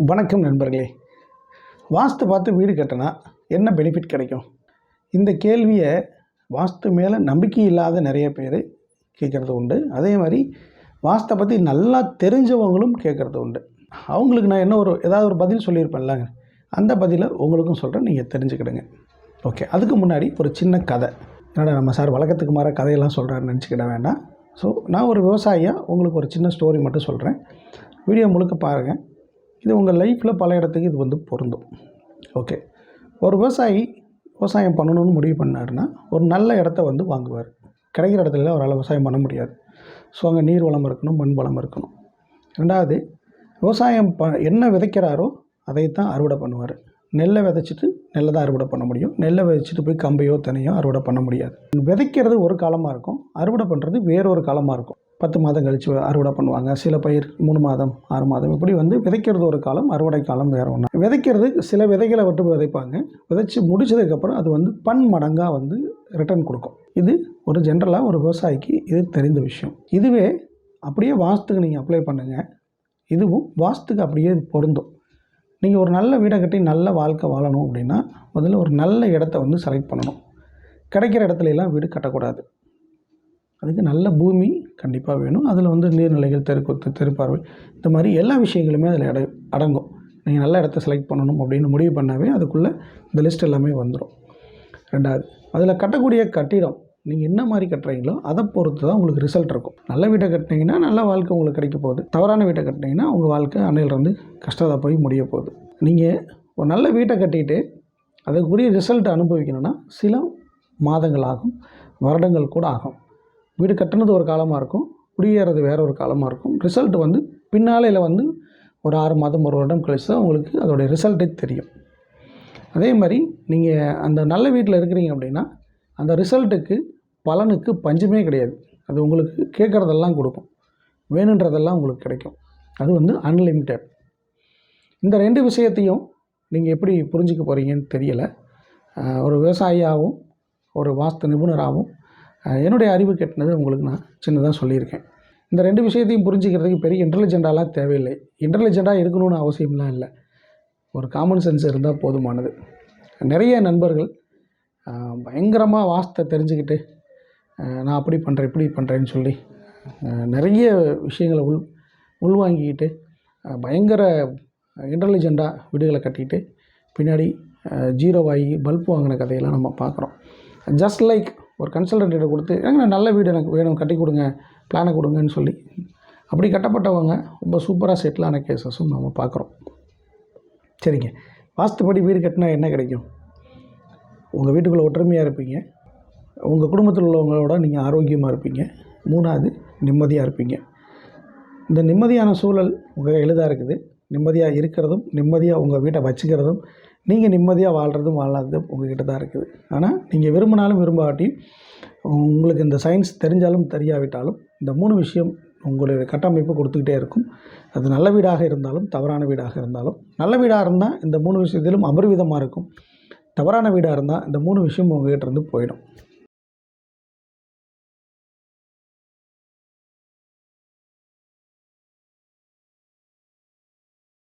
வணக்கம் நண்பர்களே. வாஸ்து பார்த்து வீடு கட்டினா என்ன பெனிஃபிட் கிடைக்கும்? இந்த கேள்வியை வாஸ்து மேலே நம்பிக்கை இல்லாத நிறைய பேர் கேட்குறது உண்டு. அதே மாதிரி வாஸ்தை பற்றி நல்லா தெரிஞ்சவங்களும் கேட்குறது உண்டு. அவங்களுக்கு நான் என்ன ஒரு ஏதாவது ஒரு பதில் சொல்லியிருப்பேன்லங்க அந்த பதிலை உங்களுக்கும் சொல்கிறேன் நீங்கள் தெரிஞ்சுக்கிடுங்க. ஓகே அதுக்கு முன்னாடி ஒரு சின்ன கதை. என்னடா நம்ம சார் வழக்கத்துக்கு மாற கதையெல்லாம் சொல்கிறாருன்னு நினச்சிக்கிட வேண்டாம். ஸோ நான் ஒரு விவசாயியாக உங்களுக்கு ஒரு சின்ன ஸ்டோரி மட்டும் சொல்கிறேன் வீடியோ முழுக்க பாருங்கள் இது உங்கள் லைஃப்பில் பல இடத்துக்கு இது வந்து பொருந்தும். ஓகே ஒரு விவசாயி விவசாயம் பண்ணணும்னு முடிவு பண்ணாருன்னா ஒரு நல்ல இடத்த வந்து வாங்குவார். கிடைக்கிற இடத்துல அவரால் விவசாயம் பண்ண முடியாது. ஸோ அங்கே நீர் வளம் இருக்கணும் மண் வளம் இருக்கணும். ரெண்டாவது விவசாயம் ப என்ன விதைக்கிறாரோ அதைத்தான் அறுவடை பண்ணுவார். நெல்லை விதைச்சிட்டு நெல்லை தான் அறுவடை பண்ண முடியும். நெல்லை விதைச்சிட்டு போய் கம்பையோ தனியோ அறுவடை பண்ண முடியாது. விதைக்கிறது ஒரு காலமாக இருக்கும். அறுவடை பண்ணுறது வேறொரு காலமாக இருக்கும். பத்து மாதம் கழித்து அறுவடை பண்ணுவாங்க. சில பயிர் மூணு மாதம் ஆறு மாதம். இப்படி வந்து விதைக்கிறது ஒரு காலம் அறுவடை காலம் வேறு ஒன்று விதைக்கிறது சில விதைகளை விட்டு விதைப்பாங்க. விதைச்சி முடிச்சதுக்கப்புறம் அது வந்து பன் மடங்காக வந்து ரிட்டர்ன் கொடுக்கும். இது ஒரு ஜென்ரலாக ஒரு விவசாயிக்கு இது தெரிந்த விஷயம். இதுவே அப்படியே வாஸ்துக்கு நீங்கள் அப்ளை பண்ணுங்கள் இதுவும் வாஸ்துக்கு அப்படியே பொருந்தும். நீங்கள் ஒரு நல்ல வீடை கட்டி நல்ல வாழ்க்கை வாழணும் அப்படின்னா முதல்ல ஒரு நல்ல இடத்த வந்து செலக்ட் பண்ணணும். கிடைக்கிற இடத்துலலாம் வீடு கட்டக்கூடாது. அதுக்கு நல்ல பூமி கண்டிப்பாக வேணும். அதில் வந்து நீர்நிலைகள் தெருக்கூத்து தெருப்பார்வை இந்த மாதிரி எல்லா விஷயங்களுமே அதில் அட அடங்கும். நீங்கள் நல்ல இடத்த செலக்ட் பண்ணணும் அப்படின்னு முடிவு பண்ணாவே அதுக்குள்ளே இந்த லிஸ்ட் எல்லாமே வந்துடும் ரெண்டாவது அதில் கட்டக்கூடிய கட்டிடம் நீங்கள் என்ன மாதிரி கட்டுறீங்களோ அதை பொறுத்து தான் உங்களுக்கு ரிசல்ட் இருக்கும். நல்ல வீட்டை கட்டினீங்கன்னா நல்ல வாழ்க்கை உங்களுக்கு கிடைக்க போகுது. தவறான வீட்டை கட்டினீங்கன்னா உங்கள் வாழ்க்கை அன்னையிலிருந்து கஷ்டத்தை போய் முடிய போகுது. நீங்கள் ஒரு நல்ல வீட்டை கட்டிட்டு அதுக்குரிய ரிசல்ட் அனுபவிக்கணும்னா சில மாதங்கள் ஆகும் வருடங்கள் கூட ஆகும். வீடு கட்டுனது ஒரு காலமாக இருக்கும் குடியேறது வேற ஒரு காலமாக இருக்கும். ரிசல்ட் வந்து பின்னாலையில் வந்து ஒரு ஆறு மாதம் ஒரு வருடம் கழிச்சு தான் உங்களுக்கு அதோடைய ரிசல்ட்டே தெரியும். அதே மாதிரி நீங்கள் அந்த நல்ல வீட்டில் இருக்கிறீங்க அப்படின்னா அந்த ரிசல்ட்டுக்கு பலனுக்கு பஞ்சமே கிடையாது. அது உங்களுக்கு கேட்குறதெல்லாம் கொடுக்கும். வேணுன்றதெல்லாம் உங்களுக்கு கிடைக்கும். அது வந்து அன்லிமிட்டெட் இந்த ரெண்டு விஷயத்தையும் நீங்கள் எப்படி புரிஞ்சிக்க போகிறீங்கன்னு தெரியலை. ஒரு விவசாயியாகவும் ஒரு வாஸ்து நிபுணராகவும் என்னுடைய அறிவு கெட்டினது உங்களுக்கு நான் சின்னதாக சொல்லியிருக்கேன். இந்த ரெண்டு விஷயத்தையும் புரிஞ்சுக்கிறதுக்கு பெரிய இன்டெலிஜென்ட்டாலாம் தேவையில்லை. இன்டெலிஜென்ட்டாக இருக்கணும்னு அவசியம்லாம் இல்லை. ஒரு காமன் சென்ஸ் இருந்தால் போதுமானது. நிறைய நண்பர்கள் பயங்கரமாக வாஸ்தை தெரிஞ்சுக்கிட்டு நான் அப்படி பண்ணுறேன் இப்படி பண்ணுறேன்னு சொல்லி நிறைய விஷயங்களை உள் உள்வாங்கிக்கிட்டு பயங்கர இன்டெலிஜெண்ட்டாக வீடுகளை கட்டிட்டு பின்னாடி ஜீரோவாகி பல்ப் வாங்கின கதையெல்லாம் நம்ம பார்க்குறோம். ஜஸ்ட் லைக் ஒரு கன்சல்டன்ட்டிட்ட கொடுத்து ஏங்க நல்ல வீடு எனக்கு வேணும் கட்டி கொடுங்க பிளானை கொடுங்கன்னு சொல்லி. அப்படி கட்டப்பட்டவங்க ரொம்ப சூப்பராக செட்டிலான கேசஸும் நம்ம பார்க்குறோம். சரிங்க. வாஸ்துப்படி வீடு கட்டினா என்ன கிடைக்கும்? உங்கள் வீட்டுக்குள்ளே ஒற்றுமையாக இருப்பீங்க. உங்கள் குடும்பத்தில் உள்ளவங்களோட நீங்கள் ஆரோக்கியமாக இருப்பீங்க. மூணாவது நிம்மதியாக இருப்பீங்க. இந்த நிம்மதியான சூழல் உங்கள் எளிதாக இருக்குது. நிம்மதியாக இருக்கிறதும் நிம்மதியாக உங்கள் வீட்டை வச்சுக்கிறதும் நீங்கள் நிம்மதியாக வாழ்கிறதும் வாழாததும் உங்கள்கிட்ட தான் இருக்குது. ஆனால் நீங்கள் விரும்பினாலும் விரும்பாட்டி உங்களுக்கு இந்த சயின்ஸ் தெரிஞ்சாலும் தெரியாவிட்டாலும் இந்த மூணு விஷயம் உங்களுடைய கட்டமைப்பு கொடுத்துக்கிட்டே இருக்கும். அது நல்ல வீடாக இருந்தாலும் தவறான வீடாக இருந்தாலும் நல்ல வீடாக இருந்தால் இந்த மூணு விஷயத்திலும் அபரிவிதமாக இருக்கும். தவறான வீடாக இருந்தால் இந்த மூணு விஷயம் உங்கள்கிட்ட இருந்து போயிடும்.